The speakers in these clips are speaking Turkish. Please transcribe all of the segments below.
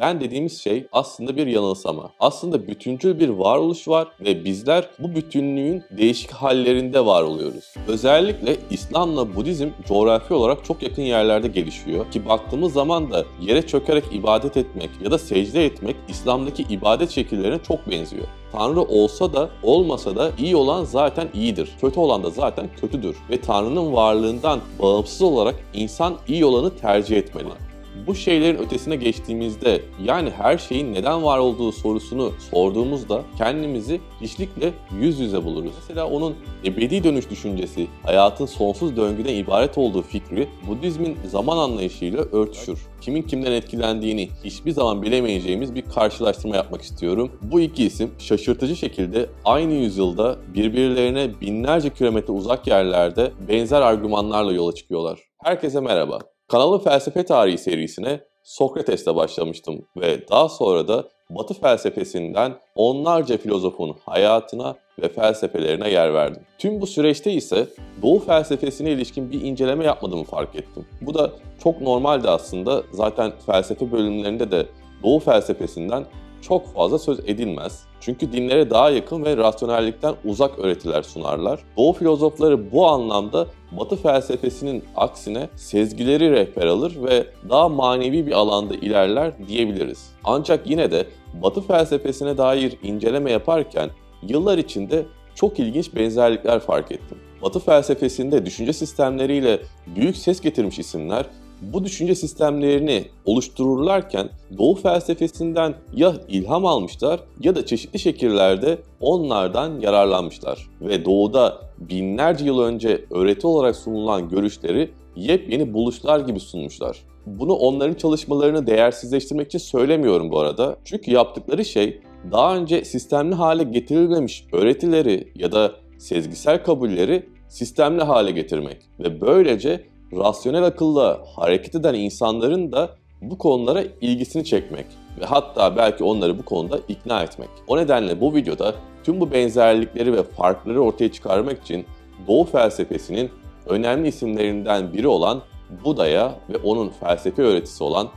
ben dediğimiz şey aslında bir yanılsama. Aslında bütüncül bir varoluş var ve bizler bu bütünlüğün değişik hallerinde var oluyoruz. Özellikle İslam'la Budizm coğrafi olarak çok yakın yerlerde gelişiyor ki baktığımız zaman da yere çökerek ibadet etmek ya da secde etmek İslam'daki ibadet şekillerine çok benziyor. Tanrı olsa da olmasa da iyi olan zaten iyidir. Kötü olan da zaten kötüdür. Ve Tanrı'nın varlığından bağımsız olarak insan iyi olanı tercih etmeli. Bu şeylerin ötesine geçtiğimizde yani her şeyin neden var olduğu sorusunu sorduğumuzda kendimizi hiçlikle yüz yüze buluruz. Mesela onun ebedi dönüş düşüncesi, hayatın sonsuz döngüden ibaret olduğu fikri Budizmin zaman anlayışıyla örtüşür. Kimin kimden etkilendiğini hiçbir zaman bilemeyeceğimiz bir karşılaştırma yapmak istiyorum. Bu iki isim şaşırtıcı şekilde aynı yüzyılda birbirlerine binlerce kilometre uzak yerlerde benzer argümanlarla yola çıkıyorlar. Herkese merhaba. Kanalın felsefe tarihi serisine Sokrates'le başlamıştım ve daha sonra da Batı felsefesinden onlarca filozofun hayatına ve felsefelerine yer verdim. Tüm bu süreçte ise Doğu felsefesine ilişkin bir inceleme yapmadığımı fark ettim. Bu da çok normaldi aslında. Zaten felsefe bölümlerinde de Doğu felsefesinden çok fazla söz edilmez. Çünkü dinlere daha yakın ve rasyonellikten uzak öğretiler sunarlar. Doğu filozofları bu anlamda Batı felsefesinin aksine sezgileri rehber alır ve daha manevi bir alanda ilerler diyebiliriz. Ancak yine de Batı felsefesine dair inceleme yaparken yıllar içinde çok ilginç benzerlikler fark ettim. Batı felsefesinde düşünce sistemleriyle büyük ses getirmiş isimler bu düşünce sistemlerini oluştururlarken Doğu felsefesinden ya ilham almışlar ya da çeşitli şekillerde onlardan yararlanmışlar. Ve Doğu'da binlerce yıl önce öğreti olarak sunulan görüşleri yepyeni buluşlar gibi sunmuşlar. Bunu onların çalışmalarını değersizleştirmek için söylemiyorum bu arada. Çünkü yaptıkları şey daha önce sistemli hale getirilmemiş öğretileri ya da sezgisel kabulleri sistemli hale getirmek ve böylece rasyonel akılla hareket eden insanların da bu konulara ilgisini çekmek ve hatta belki onları bu konuda ikna etmek. O nedenle bu videoda tüm bu benzerlikleri ve farkları ortaya çıkarmak için Doğu felsefesinin önemli isimlerinden biri olan Buda'ya ve onun felsefi öğretisi olan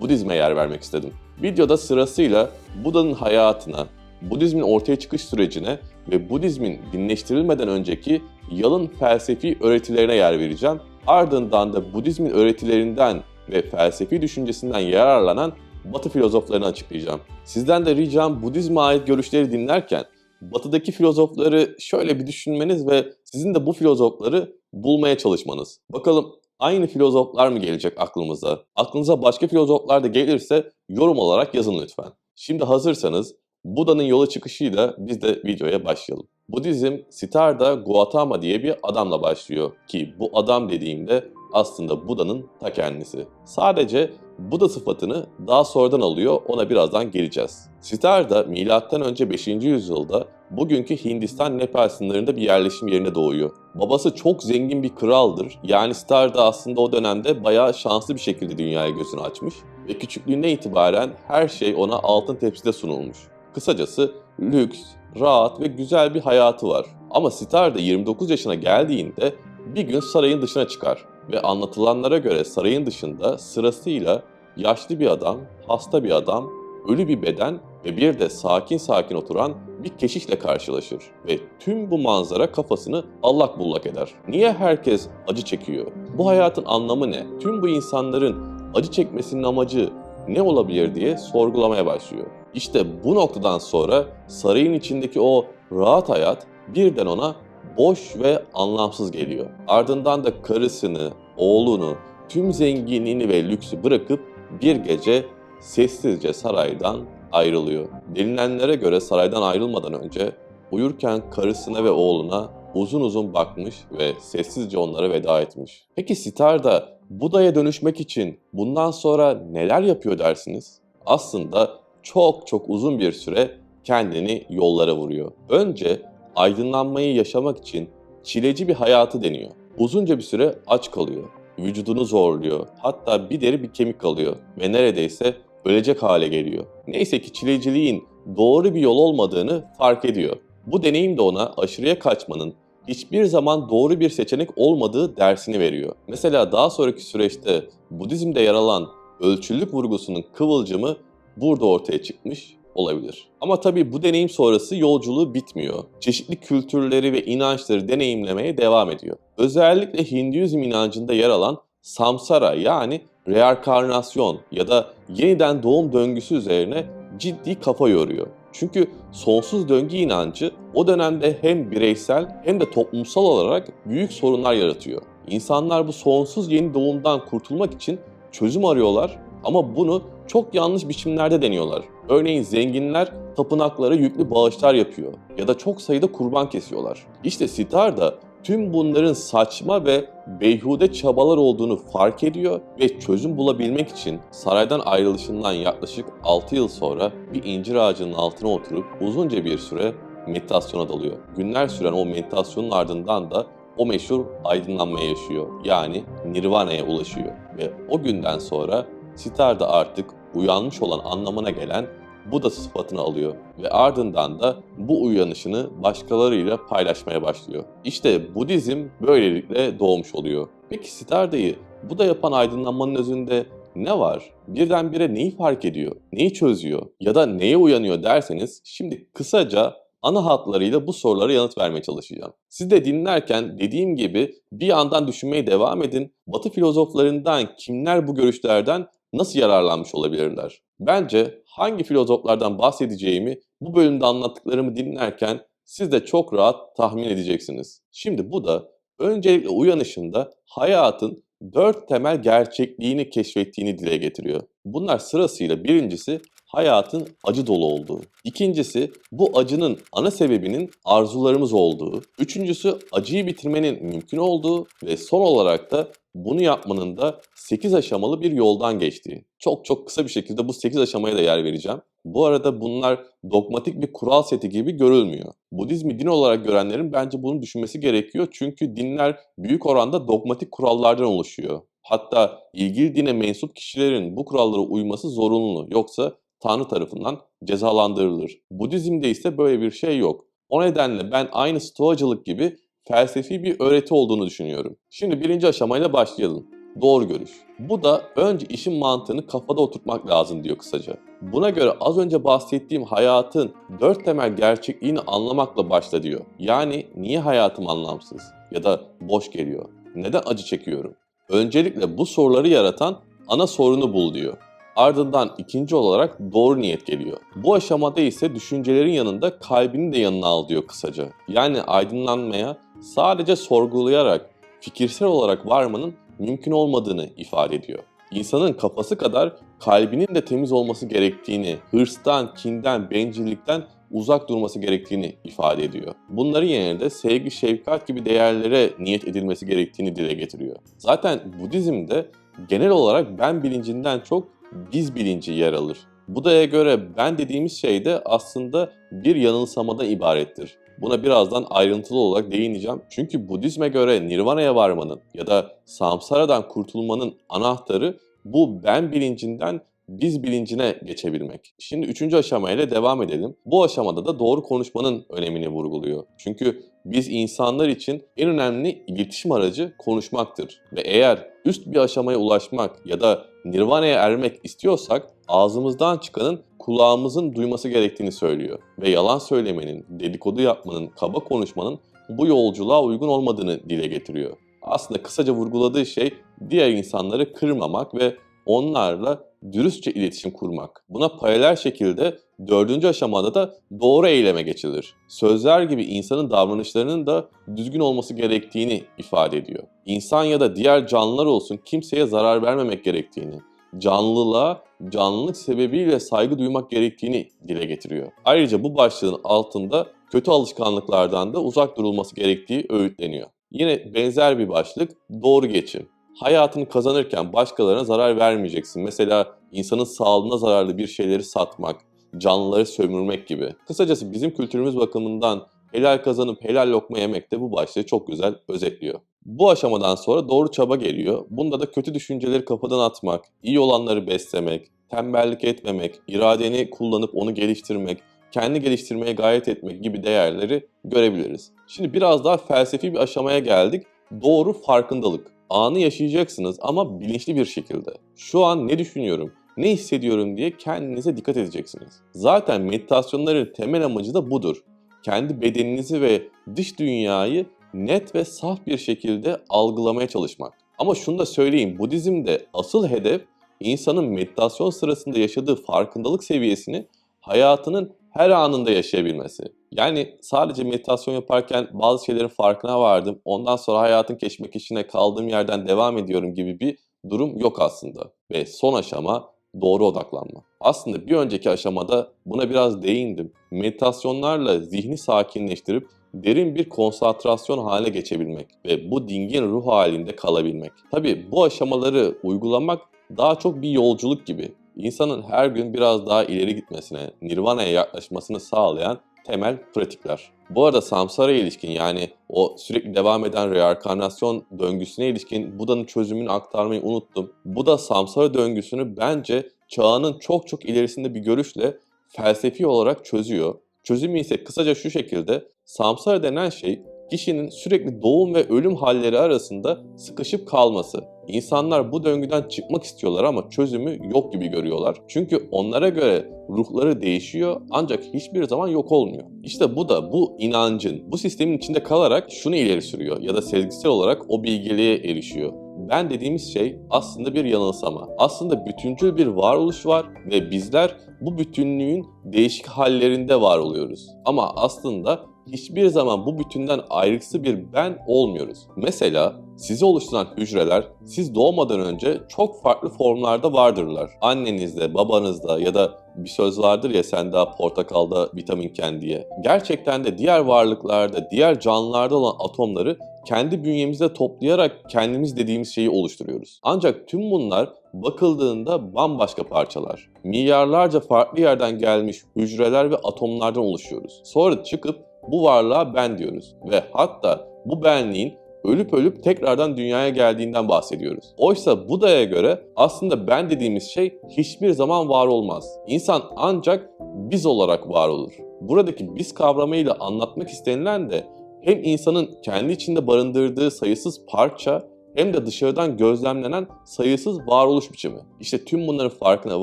Budizm'e yer vermek istedim. Videoda sırasıyla Buda'nın hayatına, Budizmin ortaya çıkış sürecine ve Budizmin dinleştirilmeden önceki yalın felsefi öğretilerine yer vereceğim. Ardından da Budizmin öğretilerinden ve felsefi düşüncesinden yararlanan Batı filozoflarını açıklayacağım. Sizden de ricam Budizm'e ait görüşleri dinlerken Batı'daki filozofları şöyle bir düşünmeniz ve sizin de bu filozofları bulmaya çalışmanız. Bakalım aynı filozoflar mı gelecek aklımıza? Aklınıza başka filozoflar da gelirse yorum olarak yazın lütfen. Şimdi hazırsanız Buda'nın yola çıkışıyla biz de videoya başlayalım. Budizm Siddhartha Gautama diye bir adamla başlıyor ki bu adam dediğimde aslında Buda'nın ta kendisi. Sadece Buda sıfatını daha sonradan alıyor, ona birazdan geleceğiz. Siddhartha M.Ö. 5. yüzyılda bugünkü Hindistan Nepal sınırında bir yerleşim yerine doğuyor. Babası çok zengin bir kraldır. Yani Siddhartha aslında o dönemde bayağı şanslı bir şekilde dünyaya gözünü açmış ve küçüklüğünden itibaren her şey ona altın tepside sunulmuş. Kısacası lüks, rahat ve güzel bir hayatı var. Ama Sitar da 29 yaşına geldiğinde bir gün sarayın dışına çıkar ve anlatılanlara göre sarayın dışında sırasıyla yaşlı bir adam, hasta bir adam, ölü bir beden ve bir de sakin sakin oturan bir keşişle karşılaşır ve tüm bu manzara kafasını allak bullak eder. Niye herkes acı çekiyor? Bu hayatın anlamı ne? Tüm bu insanların acı çekmesinin amacı ne olabilir diye sorgulamaya başlıyor. İşte bu noktadan sonra sarayın içindeki o rahat hayat birden ona boş ve anlamsız geliyor. Ardından da karısını, oğlunu, tüm zenginliğini ve lüksü bırakıp bir gece sessizce saraydan ayrılıyor. Denilenlere göre saraydan ayrılmadan önce uyurken karısına ve oğluna uzun uzun bakmış ve sessizce onlara veda etmiş. Peki Sitar da Buda'ya dönüşmek için bundan sonra neler yapıyor dersiniz? Aslında çok çok uzun bir süre kendini yollara vuruyor. Önce aydınlanmayı yaşamak için çileci bir hayatı deniyor. Uzunca bir süre aç kalıyor. Vücudunu zorluyor. Hatta bir deri bir kemik kalıyor ve neredeyse ölecek hale geliyor. Neyse ki çileciliğin doğru bir yol olmadığını fark ediyor. Bu deneyim de ona aşırıya kaçmanın hiçbir zaman doğru bir seçenek olmadığı dersini veriyor. Mesela daha sonraki süreçte Budizm'de yer alan ölçülük vurgusunun kıvılcımı burada ortaya çıkmış olabilir. Ama tabii bu deneyim sonrası yolculuğu bitmiyor. Çeşitli kültürleri ve inançları deneyimlemeye devam ediyor. Özellikle Hinduizm inancında yer alan samsara yani reenkarnasyon ya da yeniden doğum döngüsü üzerine ciddi kafa yoruyor. Çünkü sonsuz döngü inancı o dönemde hem bireysel hem de toplumsal olarak büyük sorunlar yaratıyor. İnsanlar bu sonsuz yeni doğumdan kurtulmak için çözüm arıyorlar ama bunu çok yanlış biçimlerde deniyorlar. Örneğin zenginler tapınaklara yüklü bağışlar yapıyor ya da çok sayıda kurban kesiyorlar. İşte Sitar da tüm bunların saçma ve beyhude çabalar olduğunu fark ediyor ve çözüm bulabilmek için saraydan ayrılışından yaklaşık 6 yıl sonra bir incir ağacının altına oturup uzunca bir süre meditasyona dalıyor. Günler süren o meditasyonun ardından da o meşhur aydınlanmaya yaşıyor. Yani Nirvana'ya ulaşıyor. Ve o günden sonra Sitar da artık uyanmış olan anlamına gelen Buda sıfatını alıyor ve ardından da bu uyanışını başkalarıyla paylaşmaya başlıyor. İşte Budizm böylelikle doğmuş oluyor. Peki Siddhartha'yı Buda yapan aydınlanmanın özünde ne var? Birdenbire neyi fark ediyor? Neyi çözüyor? Ya da neye uyanıyor derseniz şimdi kısaca ana hatlarıyla bu sorulara yanıt vermeye çalışacağım. Siz de dinlerken dediğim gibi bir yandan düşünmeye devam edin. Batı filozoflarından kimler bu görüşlerden nasıl yararlanmış olabilirler? Bence hangi filozoflardan bahsedeceğimi bu bölümde anlattıklarımı dinlerken siz de çok rahat tahmin edeceksiniz. Şimdi bu da öncelikle uyanışında hayatın dört temel gerçekliğini keşfettiğini dile getiriyor. Bunlar sırasıyla birincisi hayatın acı dolu olduğu. İkincisi bu acının ana sebebinin arzularımız olduğu. Üçüncüsü acıyı bitirmenin mümkün olduğu ve son olarak da bunu yapmanın da 8 aşamalı bir yoldan geçtiği. Çok çok kısa bir şekilde bu 8 aşamaya da yer vereceğim. Bu arada bunlar dogmatik bir kural seti gibi görülmüyor. Budizmi din olarak görenlerin bence bunu düşünmesi gerekiyor. Çünkü dinler büyük oranda dogmatik kurallardan oluşuyor. Hatta ilgili dine mensup kişilerin bu kurallara uyması zorunlu. Yoksa Tanrı tarafından cezalandırılır. Budizm'de ise böyle bir şey yok. O nedenle ben aynı stoacılık gibi felsefi bir öğreti olduğunu düşünüyorum. Şimdi birinci aşamayla başlayalım. Doğru görüş. Bu da önce işin mantığını kafada oturtmak lazım diyor kısaca. Buna göre az önce bahsettiğim hayatın dört temel gerçekliğini anlamakla başla diyor. Yani niye hayatım anlamsız ya da boş geliyor? Neden acı çekiyorum? Öncelikle bu soruları yaratan ana sorunu bul diyor. Ardından ikinci olarak doğru niyet geliyor. Bu aşamada ise düşüncelerin yanında kalbini de yanına al diyor kısaca. Yani aydınlanmaya sadece sorgulayarak, fikirsel olarak varmanın mümkün olmadığını ifade ediyor. İnsanın kafası kadar kalbinin de temiz olması gerektiğini, hırstan, kinden, bencillikten uzak durması gerektiğini ifade ediyor. Bunların yerine de sevgi, şefkat gibi değerlere niyet edilmesi gerektiğini dile getiriyor. Zaten Budizm'de genel olarak ben bilincinden çok biz bilinci yer alır. Buda'ya göre ben dediğimiz şey de aslında bir yanılsamadan ibarettir. Buna birazdan ayrıntılı olarak değineceğim. Çünkü Budizme göre Nirvana'ya varmanın ya da Samsara'dan kurtulmanın anahtarı bu ben bilincinden biz bilincine geçebilmek. Şimdi üçüncü aşamayla devam edelim. Bu aşamada da doğru konuşmanın önemini vurguluyor. Çünkü biz insanlar için en önemli iletişim aracı konuşmaktır. Ve eğer üst bir aşamaya ulaşmak ya da nirvana'ya ermek istiyorsak ağzımızdan çıkanın kulağımızın duyması gerektiğini söylüyor. Ve yalan söylemenin, dedikodu yapmanın, kaba konuşmanın bu yolculuğa uygun olmadığını dile getiriyor. Aslında kısaca vurguladığı şey diğer insanları kırmamak ve onlarla dürüstçe iletişim kurmak. Buna paralel şekilde dördüncü aşamada da doğru eyleme geçilir. Sözler gibi insanın davranışlarının da düzgün olması gerektiğini ifade ediyor. İnsan ya da diğer canlılar olsun kimseye zarar vermemek gerektiğini, canlılığa canlılık sebebiyle saygı duymak gerektiğini dile getiriyor. Ayrıca bu başlığın altında kötü alışkanlıklardan da uzak durulması gerektiği öğütleniyor. Yine benzer bir başlık doğru geçim hayatını kazanırken başkalarına zarar vermeyeceksin. Mesela insanın sağlığına zararlı bir şeyleri satmak, canlıları sömürmek gibi. Kısacası bizim kültürümüz bakımından helal kazanıp helal lokma yemek de bu başlığı çok güzel özetliyor. Bu aşamadan sonra doğru çaba geliyor. Bunda da kötü düşünceleri kafadan atmak, iyi olanları beslemek, tembellik etmemek, iradeni kullanıp onu geliştirmek, kendi geliştirmeye gayret etmek gibi değerleri görebiliriz. Şimdi biraz daha felsefi bir aşamaya geldik. Doğru farkındalık anı yaşayacaksınız ama bilinçli bir şekilde. Şu an ne düşünüyorum? Ne hissediyorum diye kendinize dikkat edeceksiniz. Zaten meditasyonların temel amacı da budur. Kendi bedeninizi ve dış dünyayı net ve saf bir şekilde algılamaya çalışmak. Ama şunu da söyleyeyim, Budizm'de asıl hedef insanın meditasyon sırasında yaşadığı farkındalık seviyesini hayatının her anında yaşayabilmesi. Yani sadece meditasyon yaparken bazı şeylerin farkına vardım, ondan sonra hayatın keşmekeşine kaldığım yerden devam ediyorum gibi bir durum yok aslında. Ve son aşama doğru odaklanma. Aslında bir önceki aşamada buna biraz değindim. Meditasyonlarla zihni sakinleştirip derin bir konsantrasyon haline geçebilmek ve bu dingin ruh halinde kalabilmek. Tabi bu aşamaları uygulamak daha çok bir yolculuk gibi. İnsanın her gün biraz daha ileri gitmesine, nirvana'ya yaklaşmasını sağlayan temel pratikler. Bu arada samsara ilişkin yani o sürekli devam eden reenkarnasyon döngüsüne ilişkin Buda'nın çözümünü aktarmayı unuttum. Buda samsara döngüsünü bence çağının çok çok ilerisinde bir görüşle felsefi olarak çözüyor. Çözümü ise kısaca şu şekilde, samsara denen şey kişinin sürekli doğum ve ölüm halleri arasında sıkışıp kalması. İnsanlar bu döngüden çıkmak istiyorlar ama çözümü yok gibi görüyorlar. Çünkü onlara göre ruhları değişiyor ancak hiçbir zaman yok olmuyor. İşte bu da bu inancın, bu sistemin içinde kalarak şunu ileri sürüyor ya da sezgisel olarak o bilgeliğe erişiyor. Ben dediğimiz şey aslında bir yanılsama. Aslında bütüncül bir varoluş var ve bizler bu bütünlüğün değişik hallerinde var oluyoruz. Ama aslında hiçbir zaman bu bütünden ayrıksı bir ben olmuyoruz. Mesela sizi oluşturan hücreler siz doğmadan önce çok farklı formlarda vardırlar. Annenizde, babanızda ya da bir söz vardır ya sen daha portakalda vitaminken diye. Gerçekten de diğer varlıklarda, diğer canlılarda olan atomları kendi bünyemizde toplayarak kendimiz dediğimiz şeyi oluşturuyoruz. Ancak tüm bunlar bakıldığında bambaşka parçalar. Milyarlarca farklı yerden gelmiş hücreler ve atomlardan oluşuyoruz. Sonra çıkıp bu varlığa ben diyoruz ve hatta bu benliğin ölüp ölüp tekrardan dünyaya geldiğinden bahsediyoruz. Oysa Buda'ya göre aslında ben dediğimiz şey hiçbir zaman var olmaz. İnsan ancak biz olarak var olur. Buradaki biz kavramıyla anlatmak istenilen de hem insanın kendi içinde barındırdığı sayısız parça hem de dışarıdan gözlemlenen sayısız varoluş biçimi. İşte tüm bunların farkına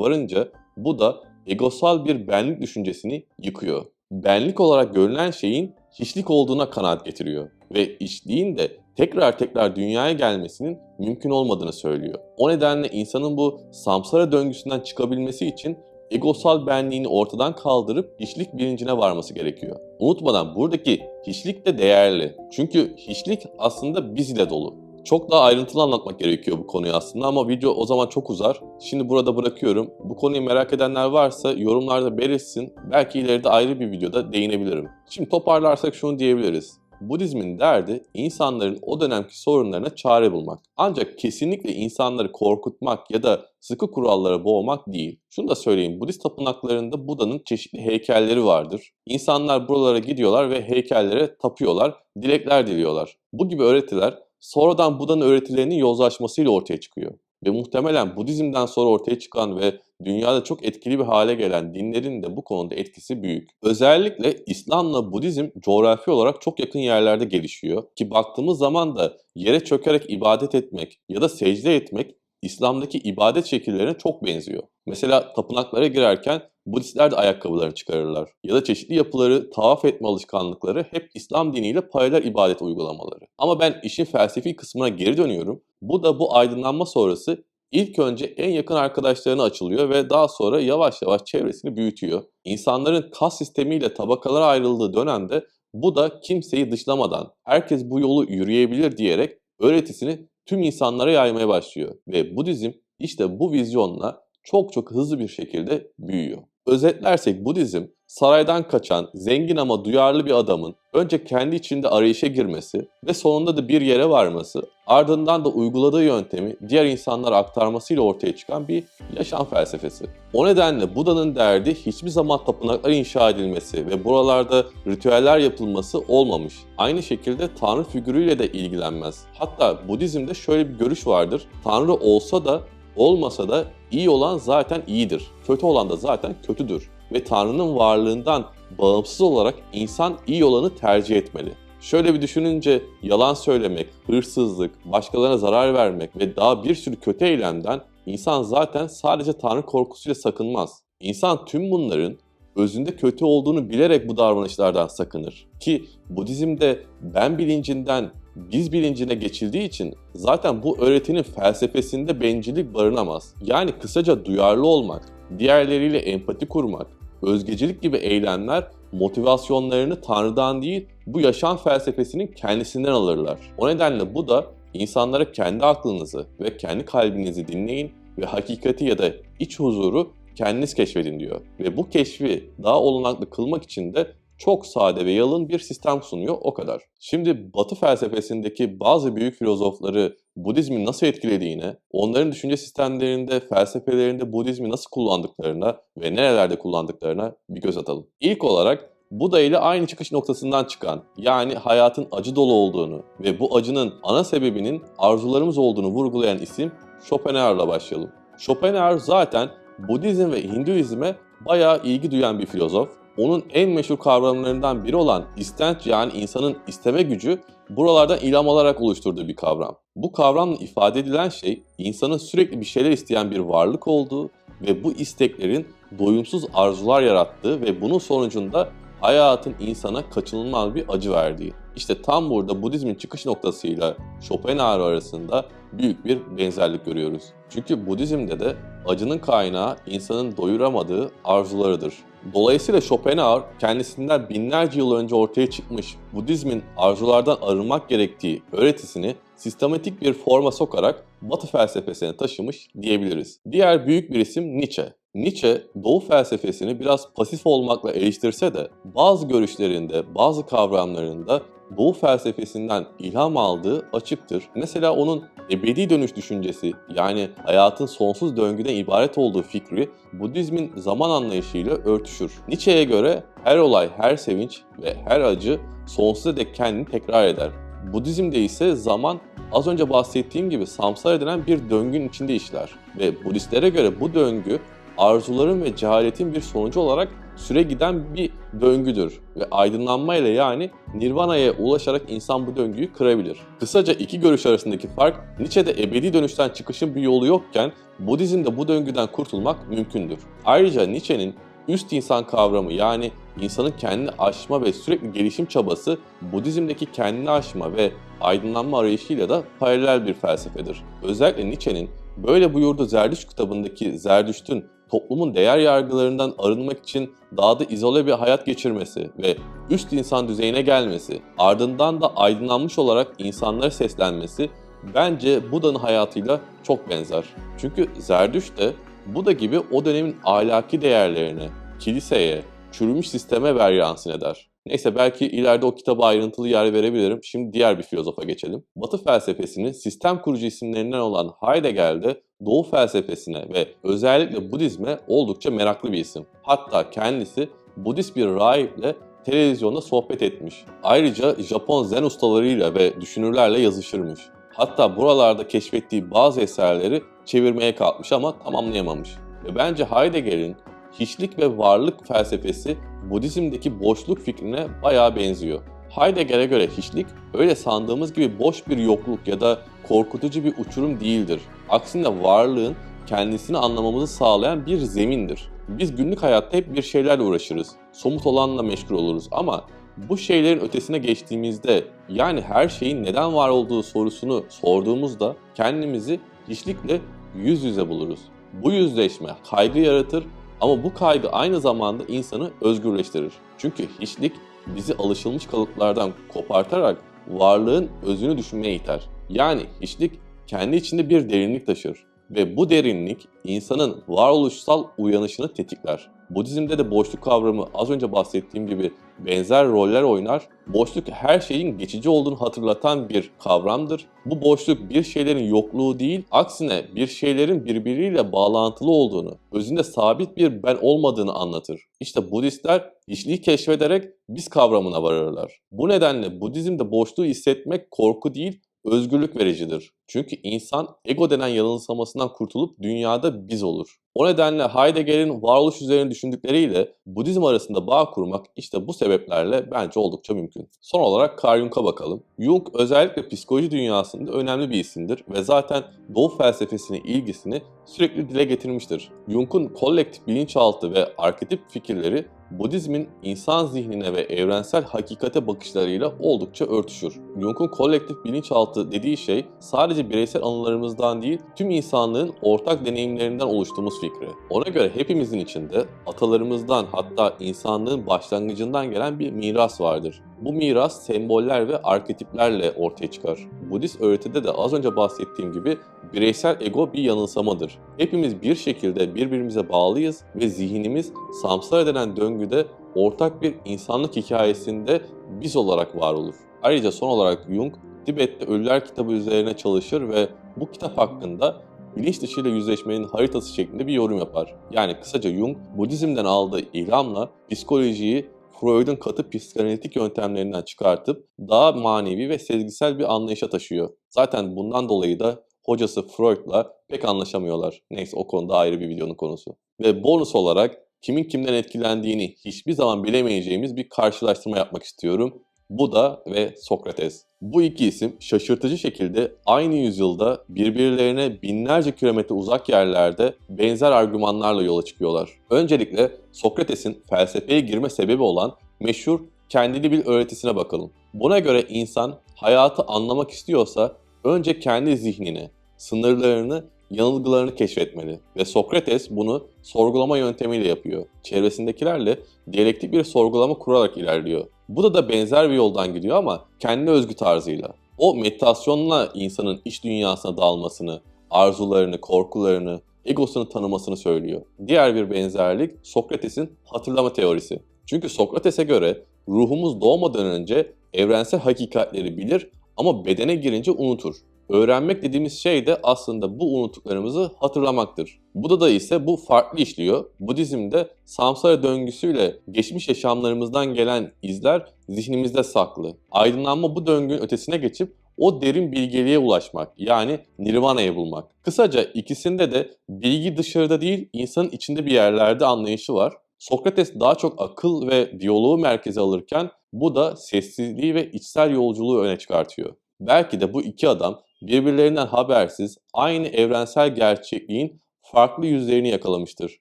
varınca bu da egosal bir benlik düşüncesini yıkıyor. Benlik olarak görülen şeyin hiçlik olduğuna kanaat getiriyor ve içliğin de tekrar tekrar dünyaya gelmesinin mümkün olmadığını söylüyor. O nedenle insanın bu samsara döngüsünden çıkabilmesi için egosal benliğini ortadan kaldırıp hiçlik bilincine varması gerekiyor. Unutmadan buradaki hiçlik de değerli. Çünkü hiçlik aslında biz ile dolu. Çok daha ayrıntılı anlatmak gerekiyor bu konuyu aslında ama video o zaman çok uzar. Şimdi burada bırakıyorum. Bu konuyu merak edenler varsa yorumlarda belirtsin. Belki ileride ayrı bir videoda değinebilirim. Şimdi toparlarsak şunu diyebiliriz. Budizmin derdi insanların o dönemki sorunlarına çare bulmak. Ancak kesinlikle insanları korkutmak ya da sıkı kurallara boğmak değil. Şunu da söyleyeyim, Budist tapınaklarında Buda'nın çeşitli heykelleri vardır. İnsanlar buralara gidiyorlar ve heykellere tapıyorlar, dilekler diliyorlar. Bu gibi öğretiler sonradan Buda'nın öğretilerinin yozlaşmasıyla ortaya çıkıyor. Ve muhtemelen Budizm'den sonra ortaya çıkan ve dünyada çok etkili bir hale gelen dinlerin de bu konuda etkisi büyük. Özellikle İslam'la Budizm coğrafi olarak çok yakın yerlerde gelişiyor ki baktığımız zaman da yere çökerek ibadet etmek ya da secde etmek İslam'daki ibadet şekillerine çok benziyor. Mesela tapınaklara girerken Budistler de ayakkabılarını çıkarırlar. Ya da çeşitli yapıları, tavaf etme alışkanlıkları hep İslam diniyle paralel ibadet uygulamaları. Ama ben işin felsefi kısmına geri dönüyorum. Bu da bu aydınlanma sonrası ilk önce en yakın arkadaşlarına açılıyor ve daha sonra yavaş yavaş çevresini büyütüyor. İnsanların kas sistemiyle tabakalara ayrıldığı dönemde bu da kimseyi dışlamadan herkes bu yolu yürüyebilir diyerek öğretisini tüm insanlara yaymaya başlıyor. Ve Budizm işte bu vizyonla çok çok hızlı bir şekilde büyüyor. Özetlersek Budizm, saraydan kaçan, zengin ama duyarlı bir adamın önce kendi içinde arayışa girmesi ve sonunda da bir yere varması, ardından da uyguladığı yöntemi diğer insanlara aktarmasıyla ortaya çıkan bir yaşam felsefesi. O nedenle Buda'nın derdi hiçbir zaman tapınaklar inşa edilmesi ve buralarda ritüeller yapılması olmamış. Aynı şekilde Tanrı figürüyle de ilgilenmez. Hatta Budizm'de şöyle bir görüş vardır. Tanrı olsa da olmasa da iyi olan zaten iyidir. Kötü olan da zaten kötüdür. Ve Tanrı'nın varlığından bağımsız olarak insan iyi olanı tercih etmeli. Şöyle bir düşününce yalan söylemek, hırsızlık, başkalarına zarar vermek ve daha bir sürü kötü eylemden insan zaten sadece Tanrı korkusuyla sakınmaz. İnsan tüm bunların özünde kötü olduğunu bilerek bu davranışlardan sakınır. Ki Budizm'de ben bilincinden biz bilincine geçildiği için zaten bu öğretinin felsefesinde bencillik barınamaz. Yani kısaca duyarlı olmak, diğerleriyle empati kurmak, özgecilik gibi eylemler motivasyonlarını Tanrı'dan değil bu yaşam felsefesinin kendisinden alırlar. O nedenle bu da insanlara kendi aklınızı ve kendi kalbinizi dinleyin ve hakikati ya da iç huzuru kendiniz keşfedin diyor. Ve bu keşfi daha olanaklı kılmak için de çok sade ve yalın bir sistem sunuyor o kadar. Şimdi Batı felsefesindeki bazı büyük filozofları Budizmin nasıl etkilediğine, onların düşünce sistemlerinde, felsefelerinde Budizmi nasıl kullandıklarına ve nerelerde kullandıklarına bir göz atalım. İlk olarak Buda ile aynı çıkış noktasından çıkan, yani hayatın acı dolu olduğunu ve bu acının ana sebebinin arzularımız olduğunu vurgulayan isim Schopenhauer'la başlayalım. Schopenhauer zaten Budizm ve Hinduizme bayağı ilgi duyan bir filozof. Onun en meşhur kavramlarından biri olan istenç yani insanın isteme gücü buralardan ilham alarak oluşturduğu bir kavram. Bu kavramla ifade edilen şey insanın sürekli bir şeyler isteyen bir varlık olduğu ve bu isteklerin doyumsuz arzular yarattığı ve bunun sonucunda hayatın insana kaçınılmaz bir acı verdiği. İşte tam burada Budizmin çıkış noktasıyla Schopenhauer arasında büyük bir benzerlik görüyoruz. Çünkü Budizm'de de acının kaynağı insanın doyuramadığı arzularıdır. Dolayısıyla Schopenhauer kendisinden binlerce yıl önce ortaya çıkmış Budizmin arzulardan arınmak gerektiği öğretisini sistematik bir forma sokarak Batı felsefesine taşımış diyebiliriz. Diğer büyük bir isim Nietzsche. Nietzsche, Doğu felsefesini biraz pasif olmakla eleştirse de bazı görüşlerinde, bazı kavramlarında Doğu felsefesinden ilham aldığı açıktır. Mesela onun ebedi dönüş düşüncesi yani hayatın sonsuz döngüden ibaret olduğu fikri Budizmin zaman anlayışıyla örtüşür. Nietzsche'ye göre her olay, her sevinç ve her acı sonsuza dek kendini tekrar eder. Budizm'de ise zaman az önce bahsettiğim gibi samsar edilen bir döngünün içinde işler. Ve Budistlere göre bu döngü arzuların ve cehaletin bir sonucu olarak süre giden bir döngüdür. Ve aydınlanmayla yani nirvana'ya ulaşarak insan bu döngüyü kırabilir. Kısaca iki görüş arasındaki fark, Nietzsche'de ebedi dönüşten çıkışın bir yolu yokken Budizm'de bu döngüden kurtulmak mümkündür. Ayrıca Nietzsche'nin üst insan kavramı yani insanın kendini aşma ve sürekli gelişim çabası Budizm'deki kendini aşma ve aydınlanma arayışıyla da paralel bir felsefedir. Özellikle Nietzsche'nin böyle buyurduğu Zerdüşt kitabındaki Zerdüşt'ün toplumun değer yargılarından arınmak için dağda izole bir hayat geçirmesi ve üst insan düzeyine gelmesi, ardından da aydınlanmış olarak insanlara seslenmesi bence Buda'nın hayatıyla çok benzer. Çünkü Zerdüşt de Buda gibi o dönemin ahlaki değerlerine, kiliseye, çürümüş sisteme veryansın eder. Neyse belki ileride o kitaba ayrıntılı yer verebilirim. Şimdi diğer bir filozofa geçelim. Batı felsefesinin sistem kurucu isimlerinden olan Heidegger de Doğu felsefesine ve özellikle Budizme oldukça meraklı bir isim. Hatta kendisi Budist bir rahiple televizyonda sohbet etmiş. Ayrıca Japon zen ustalarıyla ve düşünürlerle yazışırmış. Hatta buralarda keşfettiği bazı eserleri çevirmeye kalkmış ama tamamlayamamış. Ve bence Heidegger'in hiçlik ve varlık felsefesi Budizm'deki boşluk fikrine bayağı benziyor. Heidegger'e göre hiçlik öyle sandığımız gibi boş bir yokluk ya da korkutucu bir uçurum değildir. Aksine varlığın kendisini anlamamızı sağlayan bir zemindir. Biz günlük hayatta hep bir şeylerle uğraşırız. Somut olanla meşgul oluruz ama bu şeylerin ötesine geçtiğimizde yani her şeyin neden var olduğu sorusunu sorduğumuzda kendimizi hiçlikle yüz yüze buluruz. Bu yüzleşme kaygı yaratır ama bu kaygı aynı zamanda insanı özgürleştirir. Çünkü hiçlik bizi alışılmış kalıplardan kopartarak varlığın özünü düşünmeye iter. Yani hiçlik kendi içinde bir derinlik taşır ve bu derinlik insanın varoluşsal uyanışını tetikler. Budizm'de de boşluk kavramı az önce bahsettiğim gibi benzer roller oynar. Boşluk her şeyin geçici olduğunu hatırlatan bir kavramdır. Bu boşluk bir şeylerin yokluğu değil, aksine bir şeylerin birbiriyle bağlantılı olduğunu, özünde sabit bir ben olmadığını anlatır. İşte Budistler hiçliği keşfederek biz kavramına varırlar. Bu nedenle Budizm'de boşluğu hissetmek korku değil, özgürlük vericidir. Çünkü insan ego denen yanılsamasından kurtulup dünyada biz olur. O nedenle Heidegger'in varoluş üzerine düşündükleriyle Budizm arasında bağ kurmak işte bu sebeplerle bence oldukça mümkün. Son olarak Carl Jung'a bakalım. Jung özellikle psikoloji dünyasında önemli bir isimdir ve zaten Doğu felsefesine ilgisini sürekli dile getirmiştir. Jung'un kolektif bilinçaltı ve arketip fikirleri Budizmin insan zihnine ve evrensel hakikate bakışlarıyla oldukça örtüşür. Jung'un kolektif bilinçaltı dediği şey sadece bireysel anılarımızdan değil, tüm insanlığın ortak deneyimlerinden oluştuğumuz fikri. Ona göre hepimizin içinde atalarımızdan hatta insanlığın başlangıcından gelen bir miras vardır. Bu miras semboller ve arketiplerle ortaya çıkar. Budist öğretide de az önce bahsettiğim gibi bireysel ego bir yanılsamadır. Hepimiz bir şekilde birbirimize bağlıyız ve zihnimiz samsara denen döngüde ortak bir insanlık hikayesinde biz olarak var olur. Ayrıca son olarak Jung, Tibet'te Ölüler kitabı üzerine çalışır ve bu kitap hakkında bilinç dışıyla yüzleşmenin haritası şeklinde bir yorum yapar. Yani kısaca Jung, Budizm'den aldığı ilhamla psikolojiyi Freud'un katı psikanalitik yöntemlerinden çıkartıp daha manevi ve sezgisel bir anlayışa taşıyor. Zaten bundan dolayı da hocası Freud'la pek anlaşamıyorlar. Neyse o konuda ayrı bir videonun konusu. Ve bonus olarak kimin kimden etkilendiğini hiçbir zaman bilemeyeceğimiz bir karşılaştırma yapmak istiyorum. Buda ve Sokrates. Bu iki isim şaşırtıcı şekilde aynı yüzyılda birbirlerine binlerce kilometre uzak yerlerde benzer argümanlarla yola çıkıyorlar. Öncelikle Sokrates'in felsefeye girme sebebi olan meşhur kendini bil öğretisine bakalım. Buna göre insan hayatı anlamak istiyorsa önce kendi zihnini, sınırlarını, yanılgılarını keşfetmeli ve Sokrates bunu sorgulama yöntemiyle yapıyor. Çevresindekilerle diyalektik bir sorgulama kurarak ilerliyor. Bu da benzer bir yoldan gidiyor ama kendi özgü tarzıyla. O meditasyonla insanın iç dünyasına dalmasını, arzularını, korkularını, egosunu tanımasını söylüyor. Diğer bir benzerlik Sokrates'in hatırlama teorisi. Çünkü Sokrates'e göre ruhumuz doğmadan önce evrensel hakikatleri bilir ama bedene girince unutur. Öğrenmek dediğimiz şey de aslında bu unuttuklarımızı hatırlamaktır. Buda ise bu farklı işliyor. Budizm'de samsara döngüsüyle geçmiş yaşamlarımızdan gelen izler zihnimizde saklı. Aydınlanma bu döngünün ötesine geçip o derin bilgeliğe ulaşmak yani nirvana'yı bulmak. Kısaca ikisinde de bilgi dışarıda değil insanın içinde bir yerlerde anlayışı var. Sokrates daha çok akıl ve diyaloğu merkeze alırken bu da sessizliği ve içsel yolculuğu öne çıkartıyor. Belki de bu iki adam birbirlerinden habersiz aynı evrensel gerçekliğin farklı yüzlerini yakalamıştır.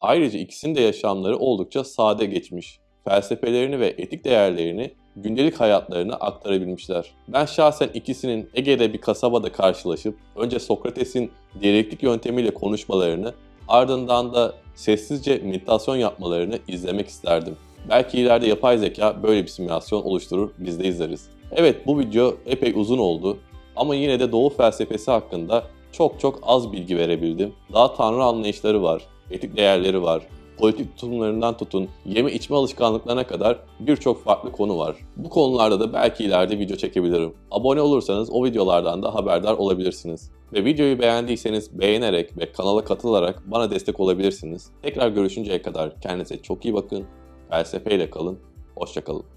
Ayrıca ikisinin de yaşamları oldukça sade geçmiş. Felsefelerini ve etik değerlerini gündelik hayatlarına aktarabilmişler. Ben şahsen ikisinin Ege'de bir kasabada karşılaşıp önce Sokrates'in diyalektik yöntemiyle konuşmalarını ardından da sessizce meditasyon yapmalarını izlemek isterdim. Belki ileride yapay zeka böyle bir simülasyon oluşturur, biz de izleriz. Evet bu video epey uzun oldu ama yine de Doğu felsefesi hakkında çok çok az bilgi verebildim. Daha tanrı anlayışları var, etik değerleri var, politik tutumlarından tutun, yeme içme alışkanlıklarına kadar birçok farklı konu var. Bu konularda da belki ileride video çekebilirim. Abone olursanız o videolardan da haberdar olabilirsiniz. Ve videoyu beğendiyseniz beğenerek ve kanala katılarak bana destek olabilirsiniz. Tekrar görüşünceye kadar kendinize çok iyi bakın, felsefeyle kalın, hoşçakalın.